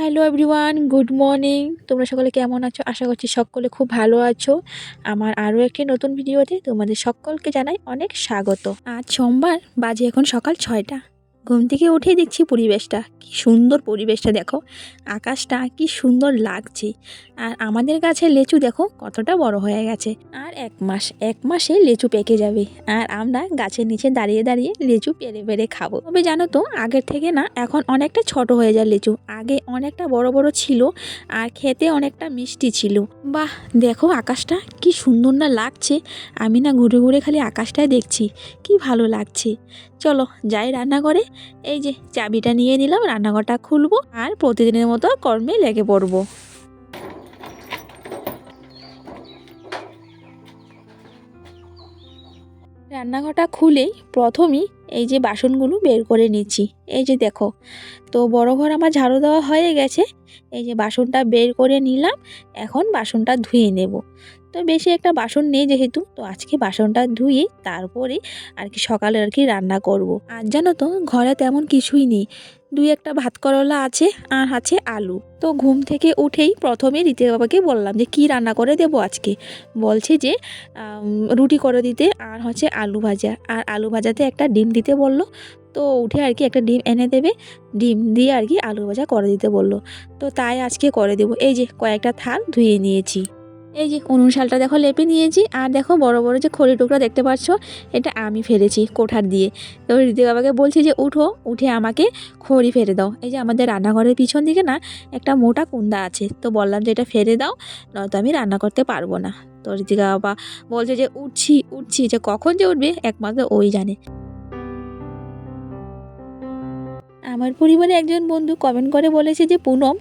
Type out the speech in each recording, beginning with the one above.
Hello everyone good morning তোমরা সকলে কেমন আছো? আশা করছি সকলে খুব ভালো আছো। আমার আরও একটি নতুন ভিডিওতে তোমাদের সকলকে জানাই অনেক স্বাগত। আজ সোমবার, বাজে এখন সকাল ছয়টা। ঘুম থেকে উঠেই দেখছি পরিবেশটা, কি সুন্দর পরিবেশটা দেখো। আকাশটা কি সুন্দর লাগছে। আর আমাদের গাছের লেচু দেখো, কতটা বড় হয়ে গেছে। আর এক মাস, এক মাসে লেচু পেকে যাবে। আর আমরা গাছের নিচে দাঁড়িয়ে দাঁড়িয়ে লেচু পেরে পেরে খাব। তবে জানো তো, আগের থেকে না, এখন অনেকটা ছোট হয়ে যায় লেচু। আগে অনেকটা বড় বড় ছিল, আর খেতে অনেকটা মিষ্টি ছিল। বাহ, দেখো আকাশটা কি সুন্দর না লাগছে। আমি না ঘুরে ঘুরে খালি আকাশটাই দেখছি, কি ভালো লাগছে। চলো, যাই রান্না করে এই যে চাবিটা নিয়ে নিলাম, রান্নাঘরটা খুলবো আর প্রতিদিনের মতো কর্মে লেগে পড়ব। রান্নাঘরটা খুলেই প্রথমেই এই যে বাসনগুলো বের করে নিচ্ছি। এই যে দেখো, তো বড় ঘর আমার ঝাড়ু দেওয়া হয়ে গেছে। এই যে বাসনটা বের করে নিলাম, এখন বাসনটা ধুয়ে নেব। তো বেশি একটা বাসন নেই যেহেতু, তো আজকে বাসনটা ধুয়ে তারপরে আর কি সকালে আর কি রান্না করব। আর জানো তো, ঘরে তেমন কিছুই নেই। দুই একটা ভাত করলা আছে আর আছে আলু। তো ঘুম থেকে উঠেই প্রথমে রীতি বাবাকে বললাম যে, কি রান্না করে দেবো আজকে? বলছে যে রুটি করে দিতে আর হচ্ছে আলু ভাজা। আর আলু ভাজাতে একটা ডিম দিতে বলল। তো উঠে আর কি একটা ডিম এনে দেবে। ডিম দিয়ে আর কি আলু ভাজা করে দিতে বলল। তো তাই আজকে করে দেবো। এই যে কয়েকটা থাল ধুয়ে নিয়েছি। এই যে উনুন শালটা দেখো লেপে নিয়েছি, আর দেখো বড় বড় যে খড়ি টুকরা দেখতে পাচ্ছ, এটা আমি ফেলেছি কোঠার দিয়ে। তো রীতি বাবাকে বলছি যে, উঠো, উঠে আমাকে খড়ি ফেলে দাও। এই যে আমাদের রান্নাঘরের পিছন দিকে না একটা মোটা কুন্দা আছে, তো বললাম যে, এটা ফেলে দাও, নয়তো আমি রান্না করতে পারব না। তো ঋতিকা বাবা বলছে যে, উঠছি উঠছি। যে কখন যে উঠবে, একমাত্র ওই জানে। আমার পরিবারে একজন বন্ধু কমেন্ট করে বলেছে যে, পুনম,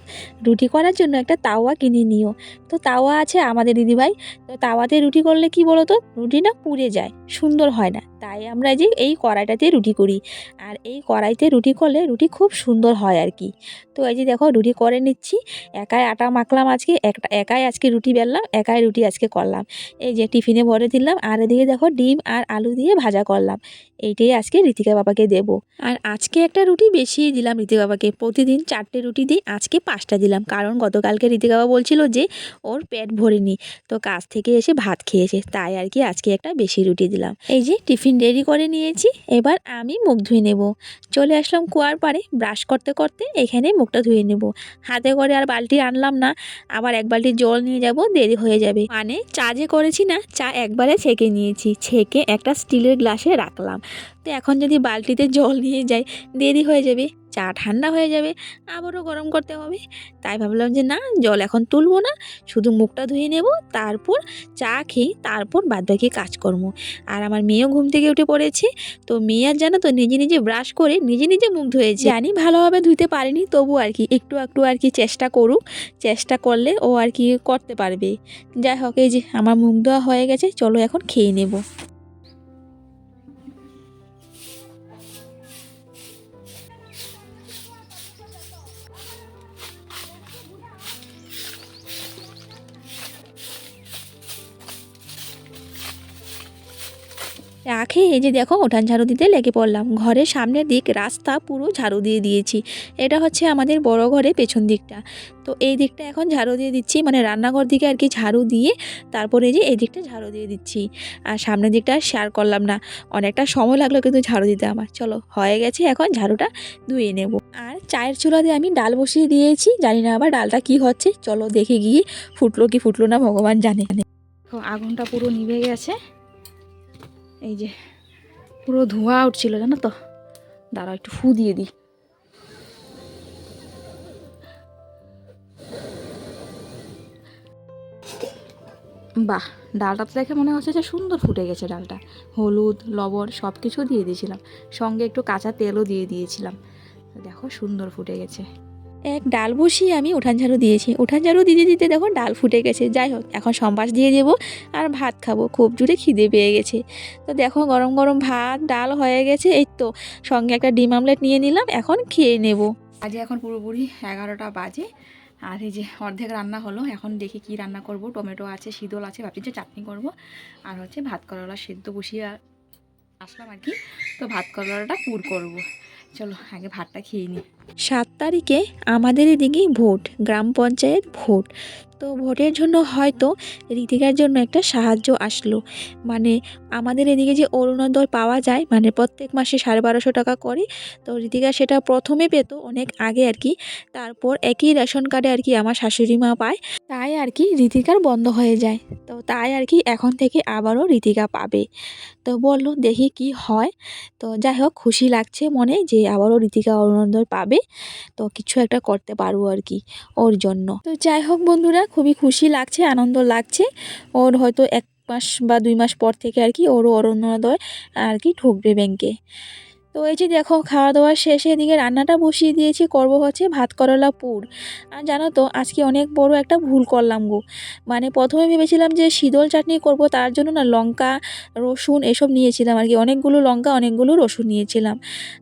রুটি করার জন্য একটা তাওয়া কিনে নিও। তো তাওয়া আছে আমাদের দিদিভাই। তো তাওয়াতে রুটি করলে কি বলো তো রুটিটা পুড়ে যায়, সুন্দর হয় না। তাই আমরা যে এই কড়াইটাতে রুটি করি। আর এই কড়াইতে রুটি করলে রুটি খুব সুন্দর হয় আর কি। তো এই যে দেখো রুটি করে নিচ্ছি। একাই আটা মাখলাম আজকে, একটা, একাই আজকে রুটি বেললাম, একাই রুটি আজকে করলাম। এই যে টিফিনে ভরে দিলাম, আর এদিকে দেখো ডিম আর আলু দিয়ে ভাজা করলাম। এইটাই আজকে ঋতিকা বাবাকে দেবো। আর আজকে একটা রুটি বেশি দিলাম ঋতিকা বাবাকে। প্রতিদিন চারটে রুটি দিই আজকে পাঁচটা দিলাম। কারণ গতকালকে ঋতিকা বাবা বলছিল যে ওর পেট ভরেনি। তো কাজ থেকে এসে ভাত খেয়েছে। তাই আর কি আজকে একটা বেশি রুটি দিলাম। এই যে টিফিন রেডি করে নিয়েছি, এবার আমি মুখ ধুয়ে নেব। চলে আসলাম কুয়ার পাড়ে, ব্রাশ করতে করতে এখানে মুখটা ধুয়ে নেব। হাতে করে আর বালতি আনলাম না, আবার এক বালতি জল নিয়ে যাব, দেরি হয়ে যাবে। মানে চা যে করেছি না, চা একবারে ছেঁকে নিয়েছি, ছেঁকে একটা স্টিলের গ্লাসে রাখলাম। তো এখন যদি বালতিতে জল নিয়ে যাই, দেরি হয়ে যাবে। চা ঠান্ডা হয়ে যাবে, আবারও গরম করতে হবে। তাই ভাবলাম যে না, জল এখন তুলবো না, শুধু মুখটা ধুয়ে নেব, তারপর চা খেয়ে তারপর বাদবাকি কাজকর্ম। আর আমার মেয়েও ঘুম থেকে উঠে পড়েছে, তো মেয়ে আর জানো তো নিজে নিজে ব্রাশ করে নিজে নিজে মুখ ধুয়েছে। জানি ভালোভাবে ধুতে পারিনি তবু আর কি, একটু একটু আর কি চেষ্টা করুক, চেষ্টা করলে ও আর কি করতে পারবে। যাই হোক, এই যে আমার মুখ ধোয়া হয়ে গেছে, চলো এখন খেয়ে নেব। রাখে এই যে দেখো উঠান ঝাড়ু দিতে লেগে পড়লাম। ঘরের সামনের দিক রাস্তা পুরো ঝাড়ু দিয়ে দিয়েছি। এটা হচ্ছে আমাদের বড় ঘরের পেছন দিকটা। তো এই দিকটা এখন ঝাড়ু দিয়ে দিচ্ছি মানে রান্নাঘর দিকে আর কি ঝাড়ু দিয়ে তারপরে যে এই দিকটা ঝাড়ু দিয়ে দিচ্ছি। আর সামনের দিকটা শেয়ার করলাম না। অনেকটা সময় লাগল কিন্তু ঝাড়ু দিতে আমার। চলো, হয়ে গেছে এখন ঝাড়ুটা ধুয়ে নেব। আর চায়ের চুলাতে আমি ডাল বসিয়ে দিয়েছি। জানি না আবার ডালটা কি হচ্ছে। চলো দেখে গিয়ে ফুটলো কি ফুটলো না, ভগবান জানে। আগুনটা পুরো নিভে গেছে। এই যে পুরো ধোঁয়া উঠছিল, জানো তো? দাঁড়াও, একটু ফু দিয়ে দিই। বাহ, ডালটা তো দেখে মনে হচ্ছে যে সুন্দর ফুটে গেছে ডালটা। হলুদ, লবণ সব কিছু দিয়ে দিয়েছিলাম। সঙ্গে একটু কাঁচা তেলও দিয়ে দিয়েছিলাম। দেখো, সুন্দর ফুটে গেছে। এক ডাল বসিয়ে আমি উঠান ঝাড়ু দিয়েছি। উঠান ঝাড়ু দিতে দিতে দেখো ডাল ফুটে গেছে। যাই হোক, এখন সম্বাস দিয়ে দেবো আর ভাত খাব। খুব জোরে খিদে পেয়ে গেছে। তো দেখো গরম গরম ভাত, ডাল হয়ে গেছে। এই তো, সঙ্গে একটা ডিম আমলেট নিয়ে নিলাম, এখন খেয়ে নেব। আজ এখন পুরোপুরি এগারোটা বাজে। আর এই যে অর্ধেক রান্না হলো, এখন দেখি কি রান্না করব। টমেটো আছে, শীতল আছে, ভাবছি যে চাটনি করব। আর হচ্ছে ভাত করলা সেদ্ধ বসিয়ে আসলাম আর কি। তো ভাত করলাটা পুর করব। চলো আগে ভাতটা খেয়ে নিই সাত তারিখে আমাদের এদিকেই ভোট গ্রাম পঞ্চায়েত ভোট। তো ভোটের জন্য হয়তো ঋতিকার জন্য একটা সাহায্য আসলো। মানে আমাদের এদিকে যে অরুণোদয় পাওয়া যায় মানে প্রত্যেক মাসে সাড়ে বারোশো টাকা করে, তো ঋতিকা সেটা প্রথমে পেতো অনেক আগে আর কি। তারপর একই রেশন কার্ডে আর কি আমার শাশুড়ি মা পায়, তাই আর কি ঋতিকার বন্ধ হয়ে যায়। তো তাই আর কি এখন থেকে আবারও ঋতিকা পাবে। তো বলল দেখি কি হয়। তো যাই হোক, খুশি লাগছে মনে যে আবারও ঋতিকা অরুণোদয় পাবে। তো কিছু একটা করতে পারব আর কি ওর জন্য। তো যাই হোক বন্ধুরা খুবই খুশি লাগছে, আনন্দ লাগছে। ওর হয়তো এক মাস বা দুই মাস পর থেকে আর কি ওরও অরণ্যদয় আর কি ঢুকবে ব্যাংকে। তো এই যে দেখো খাওয়া দাওয়া শেষে এদিকে রান্নাটা বসিয়ে দিয়েছি, করব হচ্ছে ভাত করলা পুর। আর জানো তো, আজকে অনেক বড় একটা ভুল করলাম গো। মানে প্রথমে ভেবেছিলাম যে শীতল চাটনি করব, তার জন্য না লঙ্কা, রসুন এসব নিয়েছিলাম আর কি। অনেকগুলো লঙ্কা, অনেকগুলো রসুন নিয়েছিলাম।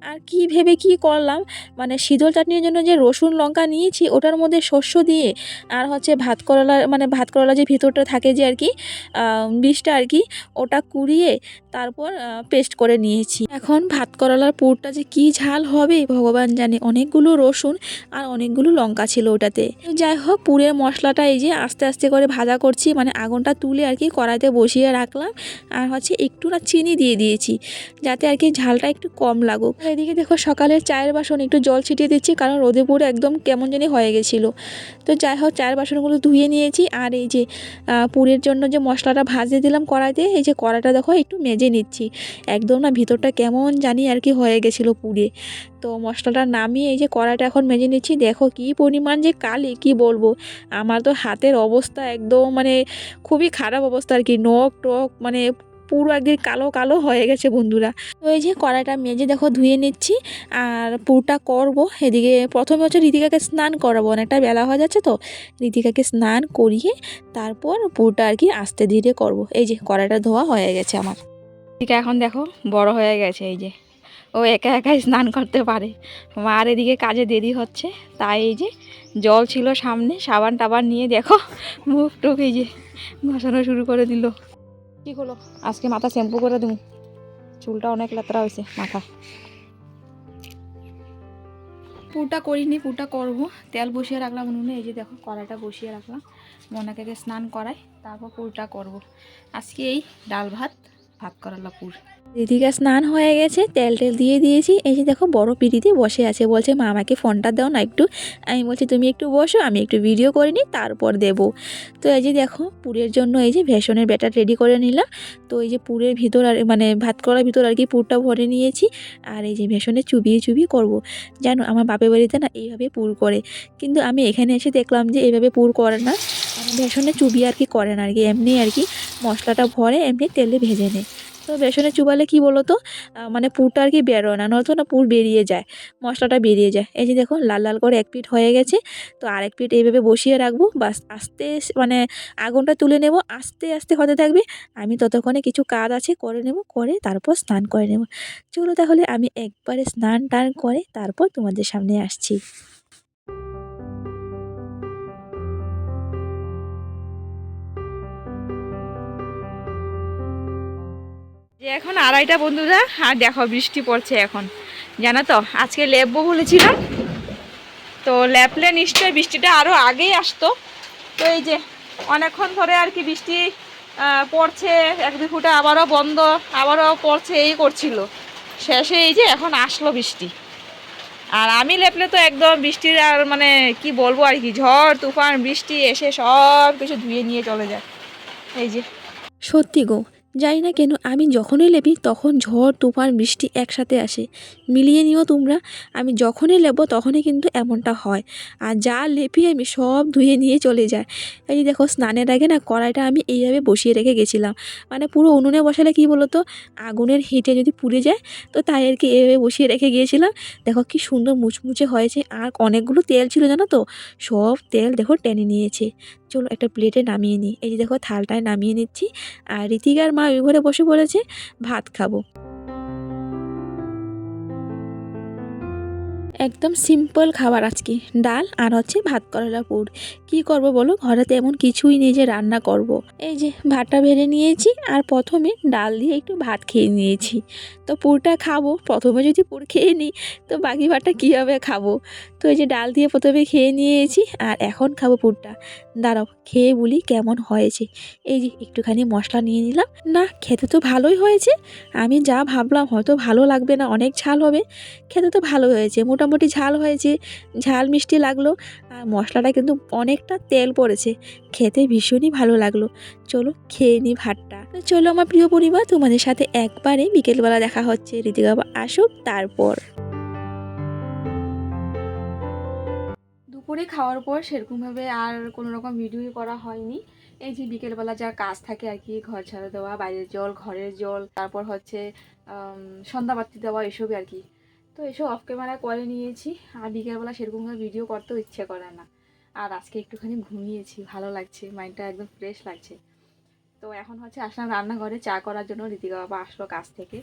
আর কি ভেবে কি করলাম মানে শীতল চাটনির জন্য যে রসুন, লঙ্কা নিয়েছি, ওটার মধ্যে শস্য দিয়ে আর হচ্ছে ভাত করলা মানে ভাত করলা যে ভিতরটা থাকে যে আর কি বীজটা আর কি, ওটা কুড়িয়ে তারপর পেস্ট করে নিয়েছি। এখন ভাত করলার পুরটা যে কি ঝাল হবে, ভগবান জানে। অনেকগুলো রসুন আর অনেকগুলো লঙ্কা ছিল ওটাতে। যাই হোক, পুরের মশলাটা এই যে আস্তে আস্তে করে ভাজা করছি মানে আগুনটা তুলে আর কি কড়াইতে বসিয়ে রাখলাম। আর হচ্ছে একটু না চিনি দিয়ে দিয়েছি, যাতে আর কি ঝালটা একটু কম লাগুক। এদিকে দেখো, সকালের চায়ের বাসন একটু জল ছিটিয়ে দিচ্ছি, কারণ রোদে পুরো একদম কেমন জানি হয়ে গেছিল। তো যাই হোক, চায়ের বাসনগুলো ধুয়ে নিয়েছি। আর এই যে পুরের জন্য যে মশলাটা ভাজতে দিলাম কড়াইতে, এই যে কড়াইটা দেখো, একটু মেজে নিচ্ছি। একদম না ভিতরটা কেমন জানি আর কি হয়ে গেছিল পুড়ে। তো মশলাটা নামিয়ে এই যে কড়াইটা এখন মেজে নিচ্ছি। দেখো কি পরিমাণ যে কালি, কি বলব? আমার তো হাতের অবস্থা একদম মানে খুবই খারাপ অবস্থা আর কি। নখ টক মানে পুরো একদিন কালো কালো হয়ে গেছে বন্ধুরা। তো এই যে কড়াইটা মেজে দেখো ধুয়ে নিচ্ছি আর পুরটা করব। এদিকে প্রথমে হচ্ছে ঋতিকাকে স্নান করাবো। অনেকটা বেলা হয়ে যাচ্ছে তো। ঋতিকাকে স্নান করিয়ে তারপর পুরটা আর কি আস্তে ধীরে করব। এই যে কড়াইটা ধোয়া হয়ে গেছে আমার। ঠিক এখন দেখো, বড় হয়ে গেছে এই যে। ও একা একাই স্নান করতে পারে। মার এদিকে কাজে দেরি হচ্ছে, তাই এই যে জল ছিল সামনে, সাবান টাবান নিয়ে দেখো, মুখ টুক এই যে ঘষানো শুরু করে দিল। ঠিক হলো? আজকে মাথা শ্যাম্পু করে দেবো চুলটা অনেক লেতরা হয়েছে, মাথা। পুরটা করিনি পুরটা করব। তেল বসিয়ে রাখলাম উনুনে, এই যে দেখো, কড়াইটা বসিয়ে রাখলাম। মনাকে স্নান করাই, তারপর পুরটা করব। আজকে এই ডাল ভাত। ভাত করালা পুর ঋতিকা স্নান হয়ে গেছে, তেল টেল দিয়ে দিয়েছি। এই যে দেখো, বড় পিড়িতে বসে আছে, বলছে, মা, আমাকে ফোনটা দাও না একটু। আমি বলছি, তুমি একটু বসো, আমি একটু ভিডিও করে নিই, তারপর দেবো। তো এই যে দেখো, পুরের জন্য এই যে ভেষনের ব্যাটার রেডি করে নিলাম। তো এই যে পুরের ভিতর আর মানে ভাত করার ভিতর আর কি পুরটা ভরে নিয়েছি। আর এই যে ভেষনে চুবিয়ে চুবিয়ে করব। জানো, আমার বাপের বাড়িতে না এইভাবে পুর করে। কিন্তু আমি এখানে এসে দেখলাম যে এইভাবে পুর করে না। ভেষনে চুবিয়ে আর কি করে না আর কি, এমনি আর কি। মশলাটা ভরে এমনি তেলে ভেজে নেয় তো বেসনে চুবালে কি বলো তো মানে পুরটা আর কি বেরোয় না, নয়তো না পুর বেরিয়ে যায়, মশলাটা বেরিয়ে যায়। এই যে দেখো, লাল লাল করে এক পিঠ হয়ে গেছে, তো আরেক পিঠ এইভাবে বসিয়ে রাখব, বাস আস্তে মানে আগুনটা তুলে নেব, আস্তে আস্তে হতে থাকবে। আমি ততক্ষণে কিছু কাজ আছে, করে নেব, করে তারপর স্নান করে নেব। চলো তাহলে আমি একবারে স্নান টান করে তারপর তোমাদের সামনে আসছি। এখন আড়াইটা, বন্ধুরা। আর দেখো, বৃষ্টি পড়ছে এখন। জানো তো, আজকে লেপবো বলেছিলাম তো লেপলে নিশ্চয়ই বৃষ্টিটা আরও আগেই আসতো। তো এই যে, অনেকক্ষণ ধরে আর কি বৃষ্টি পড়ছে। এক দুই ফুটা আবারও বন্ধ, আবারও পড়ছে, এই করছিল। শেষে এই যে এখন আসলো বৃষ্টি। আর আমি লেপলে তো একদম বৃষ্টির আর মানে কি বলব আর কি, ঝড়, তুফান, বৃষ্টি এসে সব কিছু ধুয়ে নিয়ে চলে যায়। এই যে। সত্যি গো জানি না কেন, আমি যখনই লেপি তখন ঝড়, তুফান, বৃষ্টি একসাথে আসে। মিলিয়ে নিও তোমরা, আমি যখনই লেবো তখনই কিন্তু এমনটা হয়। আর যা লেপি আমি সব ধুয়ে নিয়ে চলে যায় এই দেখো, স্নানের আগে না কড়াইটা আমি এইভাবে বসিয়ে রেখে গেছিলাম। মানে পুরো উনুনে বসালে কি বলো তো আগুনের হিটে যদি পুড়ে যায়, তো তাই আর কি এইভাবে বসিয়ে রেখে গিয়েছিলাম। দেখো কি সুন্দর মুচমুচে হয়েছে, আর অনেকগুলো তেল ছিল জানো তো, সব তেল দেখো টেনে নিয়েছে। চলো একটা প্লেটে নামিয়ে নিই। এই যে দেখো, থালটায় নামিয়ে নিচ্ছি। আর ঋতিকার মা ওই ঘরে বসে পড়েছে ভাত খাব। একদম সিম্পল খাবার আজকে। ডাল আর হচ্ছে ভাত করলা পুর। কি করব বলো? ঘরে তেমন কিছুই নেই যে রান্না করব। এই যে ভাতটা ভেড়ে নিয়েছি আর প্রথমে ডাল দিয়ে একটু ভাত খেয়ে নিয়েছি। তো পুরটা খাব। প্রথমে যদি পুর খেয়ে নিই, তো বাকি ভাতটা কীভাবে খাব? তো এই যে ডাল দিয়ে প্রথমে খেয়ে নিয়েছি আর এখন খাব পুরটা। দাঁড়াও, খেয়ে বলি কেমন হয়েছে। এই যে একটুখানি মশলা নিয়ে নিলাম। না, খেতে তো ভালোই হয়েছে। আমি যা ভাবলাম হয়তো ভালো লাগবে না, অনেক ঝাল হবে। খেতে তো ভালো হয়েছে, মোটামুটি ঝাল হয়েছে, ঝাল মিষ্টি লাগল। আর মশলাটা কিন্তু অনেকটা তেল পড়েছে। খেতে ভীষণই ভালো লাগল। চলো খেয়ে নিই ভাতটা। চলো আমার প্রিয় পরিবার, তোমাদের সাথে একবারে বিকেলবেলা দেখা হচ্ছে। ঋতিকা বাবা, আসুক তারপর। দুপুরে খাওয়ার পর সেরকমভাবে আর কোনো রকম ভিডিওই করা হয়নি। এই যে বিকেলবেলা যা কাজ থাকে আর কি, ঘর ছাড়া দেওয়া, বাইরের জল, ঘরের জল, তারপর হচ্ছে সন্ধ্যাবাতি দেওয়া, এসবই আর কি। তো এসব অফ ক্যামেরা করে নিয়েছি, আর বিকেলবেলা সেরকমভাবে ভিডিও করতেও ইচ্ছে করে না। আর আজকে একটুখানি ঘুমিয়েছি, ভালো লাগছে মাইন্ডটা একদম ফ্রেশ লাগছে। তো এখন হচ্ছে আসলাম রান্নাঘরে চা করার জন্য। ঋতিকা বাবা আসলো কাছ থেকে।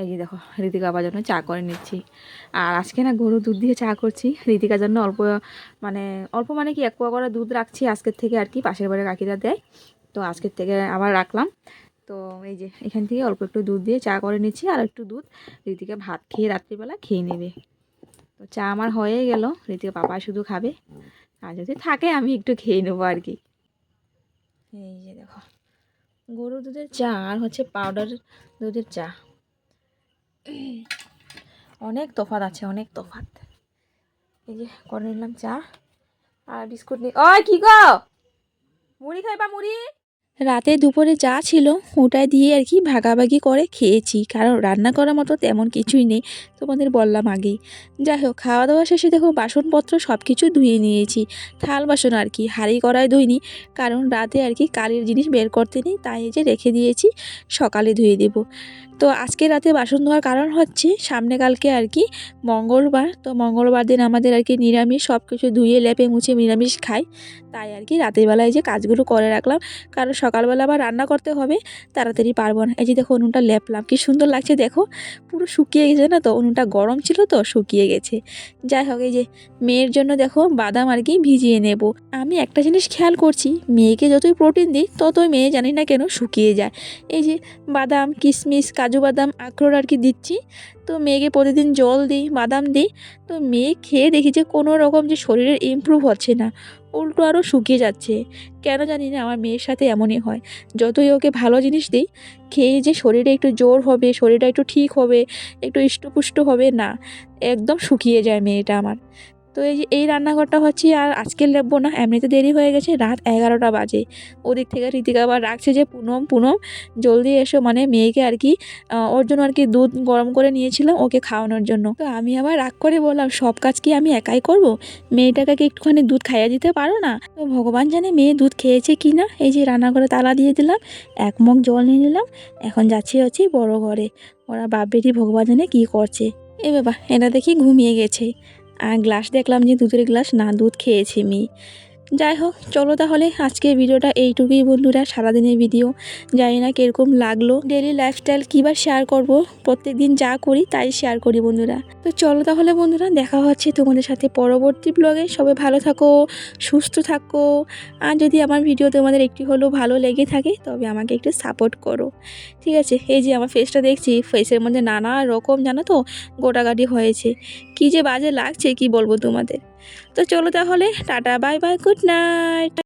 এই যে দেখো ঋতিকা বাবার জন্য চা করে নিচ্ছি। আর আজকে না গরু দুধ দিয়ে চা করছি। ঋতিকার জন্য অল্প মানে অল্প মানে কি এক পোয়া করে দুধ রাখছি আজকের থেকে আর কি, পাশের বাড়ির কাকিরা দেয়। তো আজকের থেকে আবার রাখলাম। তো এই যে এখান থেকে অল্প একটু দুধ দিয়ে চা করে নিচ্ছি আর একটু দুধ। ঋতিকা ভাত খেয়ে রাত্রিবেলা খেয়ে নেবে। তো চা আমার হয়ে গেল। ঋতিকা পাপা শুধু খাবে। আর যদি থাকে আমি একটু খেয়ে নেব আর কি। এই যে দেখো। গরু দুধের চা আর হচ্ছে পাউডার দুধের চা। অনেক তফাত আছে, অনেক তফাত এই যে করে নিলাম চা। আর বিস্কুট নিয়ে ওই কি গো? মুড়ি খাইবা মুড়ি? রাতে দুপুরে যা ছিল ওটা দিয়ে আর কি ভাগাভাগি করে খেয়েছি। কারণ রান্না করার মতো তেমন কিছুই নেই, তোমাদের বললাম আগেই। যাই হোক খাওয়া দাওয়া শেষে দেখো বাসনপত্র সব কিছু ধুয়ে নিয়েছি। থাল বাসন আর কি, হাড়ি কড়াই ধুইনি, কারণ রাতে আর কি কালির জিনিস বের করতে নেই, তাই যে রেখে দিয়েছি, সকালে ধুয়ে দেব। তো আজকে রাতে বাসন ধোয়ার কারণ হচ্ছে সামনে কালকে আর কি মঙ্গলবার, তো মঙ্গলবার দিন আমাদের আর কি নিরামিষ সব কিছু ধুয়ে, লেপে, মুছে নিরামিষ খাই। তাই আর কি রাতের বেলায় যে কাজগুলো করে রাখলাম। কারণ সকালবেলা আবার রান্না করতে হবে, তাড়াতাড়ি পারব না। এই যে দেখো উনুনটা লেপলাম, কি সুন্দর লাগছে দেখো। পুরো শুকিয়ে গেছে না তো, উনুনটা গরম ছিল তো, শুকিয়ে গেছে। যাই হোক, এই যে মেয়ের জন্য দেখো বাদাম আর কি ভিজিয়ে নেব। আমি একটা জিনিস খেয়াল করছি, মেয়েকে যতই প্রোটিন দিই, ততই মেয়ে জানি না কেন শুকিয়ে যায়। এই যে বাদাম, কিশমিশ, কাজু বাদাম আখরোট আর কি দিচ্ছি। তো মেয়েকে প্রতিদিন জল দিই, বাদাম দিই। তো মেয়ে খেয়ে দেখি যে কোনো রকম যে শরীরের ইমপ্রুভ হচ্ছে না, উল্টো আরও শুকিয়ে যাচ্ছে। কেন জানি না, আমার মেয়ের সাথে এমনই হয়। যতই ওকে ভালো জিনিস দিই, খেয়ে যে শরীরে একটু জোর হবে, শরীরটা একটু ঠিক হবে, একটু ইষ্টপুষ্ট হবে, না, একদম শুকিয়ে যায় মেয়েটা আমার। তো এই যে এই রান্নাঘরটা হচ্ছে আর আজকে লেপবো না, এমনিতে দেরি হয়ে গেছে, রাত এগারোটা বাজে। ওদিক থেকে ঋতিকা আবার রাখছে যে পুনম পুনম, জলদি এসো মানে মেয়েকে আর কি ওর জন্য আর কি দুধ গরম করে নিয়েছিলাম ওকে খাওয়ানোর জন্য। তো আমি আবার রাগ করে বললাম, সব কাজ কি আমি একাই করব? মেয়েটাকে কি একটুখানি দুধ খাইয়ে দিতে পারো না? তো ভগবান জানে মেয়ে দুধ খেয়েছে কি না, এই যে রান্নাঘরে তালা দিয়ে দিলাম, এক মগ জল নিয়ে নিলাম, এখন যাচ্ছি হচ্ছে বড় ঘরে। ওরা বাপ বেটি ভগবান জানে কী করছে। এ বাবা এটা দেখি ঘুমিয়ে গেছে। গ্লাস দেখলাম যে দুধের গ্লাস না দুধ খেয়েছে মেয়ে যাই হোক, চলো তাহলে আজকের ভিডিওটা এইটুকুই বন্ধুরা, সারাদিনের ভিডিও। জানি না কীরকম লাগল। ডেলি লাইফস্টাইল কী বা শেয়ার করব? প্রত্যেক দিন যা করি তাই শেয়ার করি বন্ধুরা। তো চলো তাহলে বন্ধুরা, দেখা হচ্ছে তোমাদের সাথে পরবর্তী ব্লগে সবাই ভালো থাকো, সুস্থ থাকো। আর যদি আমার ভিডিও তোমাদের একটু হলেও ভালো লেগে থাকে, তবে আমাকে একটু সাপোর্ট করো। ঠিক আছে? এই যে আমার ফেসটা দেখছি ফেসের মধ্যে নানা রকম, জানো তো, গোটাগাটি হয়েছে। কি যে বাজে লাগছে, কি বলব তোমাদের? তো চলো তাহলে tata bye bye good night